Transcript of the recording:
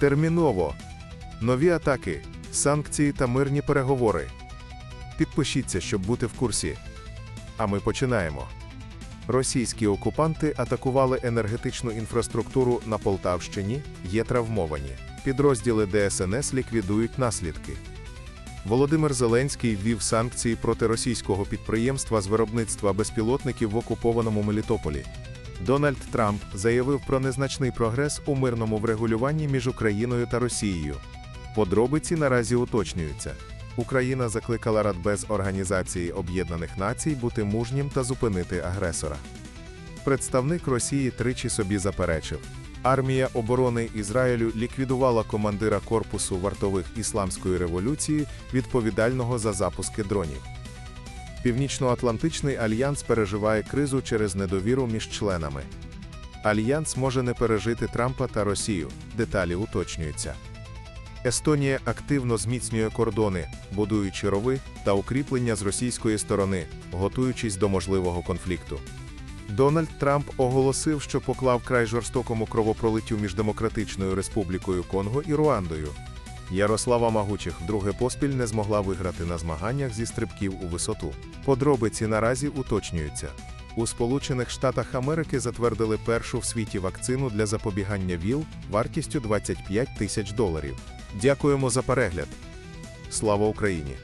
Терміново. Нові атаки, санкції та мирні переговори. Підпишіться, щоб бути в курсі. А ми починаємо. Російські окупанти атакували енергетичну інфраструктуру на Полтавщині, є травмовані. Підрозділи ДСНС ліквідують наслідки. Володимир Зеленський ввів санкції проти російського підприємства з виробництва безпілотників в окупованому Мелітополі. Дональд Трамп заявив про незначний прогрес у мирному врегулюванні між Україною та Росією. Подробиці наразі уточнюються. Україна закликала Радбез Організації Об'єднаних Націй бути мужнім та зупинити агресора. Представник Росії тричі собі заперечив. Армія оборони Ізраїлю ліквідувала командира корпусу вартових ісламської революції, відповідального за запуски дронів. Північноатлантичний альянс переживає кризу через недовіру між членами. Альянс може не пережити Трампа та Росію. Деталі уточнюються. Естонія активно зміцнює кордони, будуючи рови та укріплення з російської сторони, готуючись до можливого конфлікту. Дональд Трамп оголосив, що поклав край жорстокому кровопролиттю між Демократичною Республікою Конго і Руандою. Ярослава Магучих вдруге поспіль не змогла виграти на змаганнях зі стрибків у висоту. Подробиці наразі уточнюються. У Сполучених Штатах Америки затвердили першу в світі вакцину для запобігання ВІЛ вартістю 25 тисяч доларів. Дякуємо за перегляд. Слава Україні!